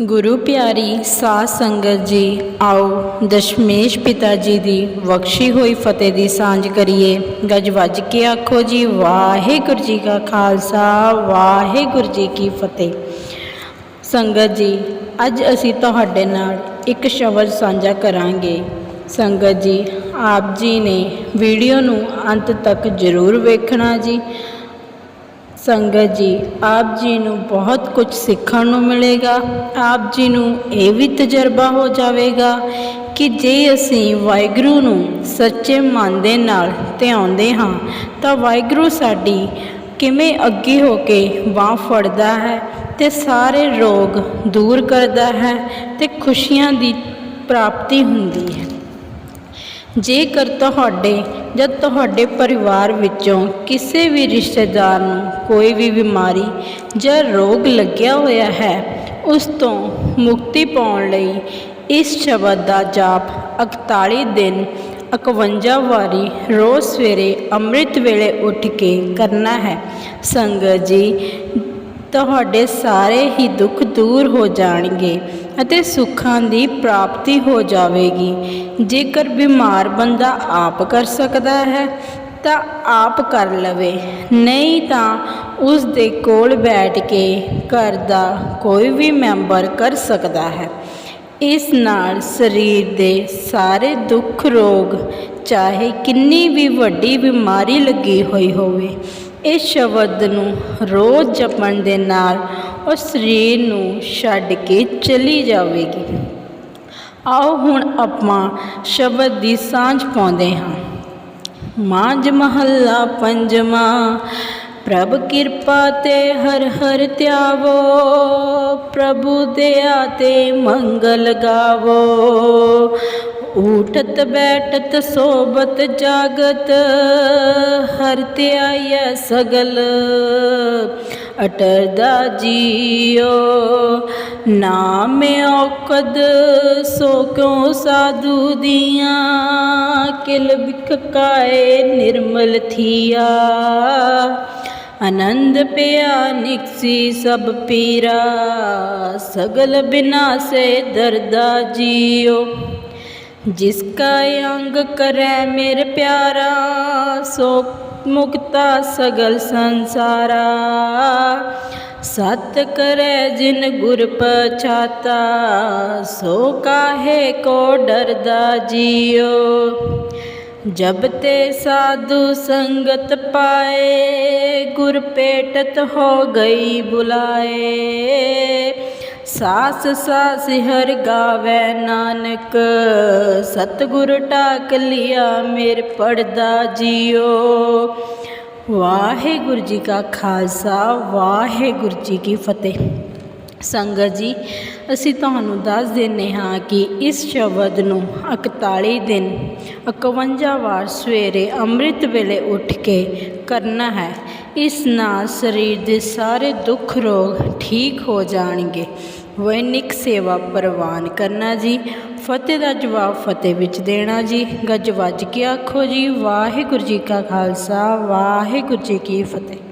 ਗੁਰੂ ਪਿਆਰੀ ਸਾਧ ਸੰਗਤ ਜੀ, ਆਓ ਦਸ਼ਮੇਸ਼ ਪਿਤਾ ਜੀ ਦੀ ਬਖਸ਼ੀ ਹੋਈ ਫਤਿਹ ਦੀ ਸਾਂਝ ਕਰੀਏ। ਗੱਜ ਵੱਜ ਕੇ ਆਖੋ ਜੀ, ਵਾਹਿਗੁਰੂ ਜੀ ਕਾ ਖਾਲਸਾ, ਵਾਹਿਗੁਰੂ ਜੀ ਕੀ ਫਤਿਹ। ਸੰਗਤ ਜੀ, ਅੱਜ ਅਸੀਂ ਤੁਹਾਡੇ ਨਾਲ ਇੱਕ ਸ਼ਬਦ ਸਾਂਝਾ ਕਰਾਂਗੇ। ਸੰਗਤ ਜੀ, ਆਪ ਜੀ ਨੇ ਵੀਡੀਓ ਨੂੰ ਅੰਤ ਤੱਕ ਜ਼ਰੂਰ ਵੇਖਣਾ ਜੀ। ਸੰਗਤ ਜੀ, ਆਪ ਜੀ ਨੂੰ ਬਹੁਤ ਕੁਝ ਸਿੱਖਣ ਨੂੰ ਮਿਲੇਗਾ। ਆਪ ਜੀ ਨੂੰ ਇਹ ਵੀ ਤਜਰਬਾ ਹੋ ਜਾਵੇਗਾ ਕਿ ਜੇ ਅਸੀਂ ਵਾਹਿਗੁਰੂ ਨੂੰ ਸੱਚੇ ਮਨ ਦੇ ਨਾਲ ਧਿਆਉਂਦੇ ਹਾਂ, ਤਾਂ ਵਾਹਿਗੁਰੂ ਸਾਡੀ ਕਿਵੇਂ ਅੱਗੇ ਹੋ ਕੇ ਬਾਹ ਫੜਦਾ ਹੈ ਤੇ ਸਾਰੇ ਰੋਗ ਦੂਰ ਕਰਦਾ ਹੈ ਤੇ ਖੁਸ਼ੀਆਂ ਦੀ ਪ੍ਰਾਪਤੀ ਹੁੰਦੀ ਹੈ। ਜੇਕਰ ਤੁਹਾਡੇ ਜਾਂ ਤੁਹਾਡੇ ਪਰਿਵਾਰ ਵਿੱਚੋਂ ਕਿਸੇ ਵੀ ਰਿਸ਼ਤੇਦਾਰ ਨੂੰ ਕੋਈ ਵੀ ਬਿਮਾਰੀ ਜਾਂ ਰੋਗ ਲੱਗਿਆ ਹੋਇਆ ਹੈ, ਉਸ ਤੋਂ ਮੁਕਤੀ ਪਾਉਣ ਲਈ ਇਸ ਸ਼ਬਦ ਦਾ ਜਾਪ 41 ਦਿਨ 51 ਵਾਰੀ ਰੋਜ਼ ਸਵੇਰੇ ਅੰਮ੍ਰਿਤ ਵੇਲੇ ਉੱਠ ਕੇ ਕਰਨਾ ਹੈ। ਸੰਗਤ ਜੀ, ਤੁਹਾਡੇ ਸਾਰੇ ਹੀ ਦੁੱਖ ਦੂਰ ਹੋ ਜਾਣਗੇ। ਅਤੇ ਸੁੱਖਾਂ ਦੀ ਪ੍ਰਾਪਤੀ ਹੋ ਜਾਵੇਗੀ। ਜੇਕਰ ਬਿਮਾਰ ਬੰਦਾ ਆਪ ਕਰ ਸਕਦਾ ਹੈ, ਤਾਂ ਆਪ ਕਰ ਲਵੇ। ਨਹੀਂ ਤਾਂ ਉਸ ਦੇ ਕੋਲ ਬੈਠ ਕੇ ਘਰ ਦਾ ਕੋਈ ਵੀ ਮੈਂਬਰ ਕਰ ਸਕਦਾ ਹੈ। ਇਸ ਨਾਲ ਸਰੀਰ ਦੇ ਸਾਰੇ ਦੁੱਖ ਰੋਗ, ਚਾਹੇ ਕਿੰਨੀ ਵੀ ਵੱਡੀ ਬਿਮਾਰੀ ਲੱਗੀ ਹੋਈ ਹੋਵੇ ਇਸ ਸ਼ਬਦ ਨੂੰ ਰੋਜ਼ ਜਪਣ ਦੇ ਨਾਲ ਉਹ ਸਰੀਰ ਨੂੰ ਛੱਡ ਕੇ ਚਲੀ ਜਾਵੇਗੀ। ਆਓ ਹੁਣ ਆਪਾਂ ਸ਼ਬਦ ਦੀ ਸਾਂਝ ਪਾਉਂਦੇ ਹਾਂ। ਮਾਂਝ ਮਹੱਲਾ ਪੰਜਵਾਂ, ਪ੍ਰਭ ਕਿਰਪਾ ਤੇ ਹਰ ਹਰ ਧਿਆਵੋ, ਪ੍ਰਭੂ ਦਇਆ ਤੇ ਮੰਗਲ ਗਾਵੋ। ਊਠਤ ਬੈਠਤ ਸੋਬਤ ਜਾਗਤ, ਹਰ ਧਿਆਇ ਸਗਲ। ਅਟਰਦਾ ਜੀਓ ਨਾਮ ਔਕਦ, ਸੋ ਕਿਉ ਸਾਧੂ ਦੀਆਂ? ਕਿਲ ਬਿਖ ਨਿਰਮਲ ਥੀਆ? ਆਨੰਦ ਪਿਆ ਨਿਕਸੀ ਸਭ ਪੀਰਾ, ਸਗਲ ਬਿਨਾਸੇ ਦਰਦਾ ਜੀਓ ਜਿਸ ਕਾ ਅੰਗ ਕਰੈ ਮੇਰ ਪਿਆਰਾ, ਸੋ ਮੁਕਤਾ ਸਗਲ ਸੰਸਾਰਾ। ਸਤ ਕਰੈ ਜਿਨ ਗੁਰ ਪਛਾਤਾ, ਸੋ ਕਾਹੇ ਕੋ ਡਰਦਾ ਜੀਓ। ਜਬ ਤੇ ਸਾਧੂ ਸੰਗਤ ਪਾਏ, ਗੁਰ ਪੇਟਤ ਹੋ ਗਈ ਬੁਲਾਏ। ਸਾਸ ਸਾਸ ਹਰ ਗਾਵੇ ਨਾਨਕ, ਸਤਿਗੁਰ ਟਾਕ ਲਿਆ ਮੇਰ ਪੜਦਾ ਜੀਓ। ਵਾਹਿਗੁਰੂ ਜੀ ਕਾ ਖਾਲਸਾ, ਵਾਹਿਗੁਰੂ ਜੀ ਕੀ ਫਤਿਹ। ਸੰਗਤ ਜੀ, ਅਸੀਂ ਤੁਹਾਨੂੰ ਦੱਸ ਦਿੰਨੇ ਹਾਂ ਕਿ ਇਸ ਸ਼ਬਦ ਨੂੰ 41 ਦਿਨ 51 ਵਾਰ ਸਵੇਰੇ ਅੰਮ੍ਰਿਤ ਵੇਲੇ ਉੱਠ ਕੇ ਕਰਨਾ ਹੈ। ਇਸ ਨਾਲ ਸਰੀਰ ਦੇ ਸਾਰੇ ਦੁੱਖ ਰੋਗ ਠੀਕ ਹੋ ਜਾਣਗੇ। ਵੈਨਿਕ ਸੇਵਾ ਪ੍ਰਵਾਨ ਕਰਨਾ ਜੀ। ਫਤਿਹ ਦਾ ਜਵਾਬ ਫਤਿਹ ਵਿੱਚ ਦੇਣਾ ਜੀ। ਗੱਜ ਵੱਜ ਕੇ ਆਖੋ ਜੀ, ਵਾਹਿਗੁਰੂ ਜੀ ਕਾ ਖਾਲਸਾ, ਵਾਹਿਗੁਰੂ ਜੀ ਕੀ ਫਤਿਹ।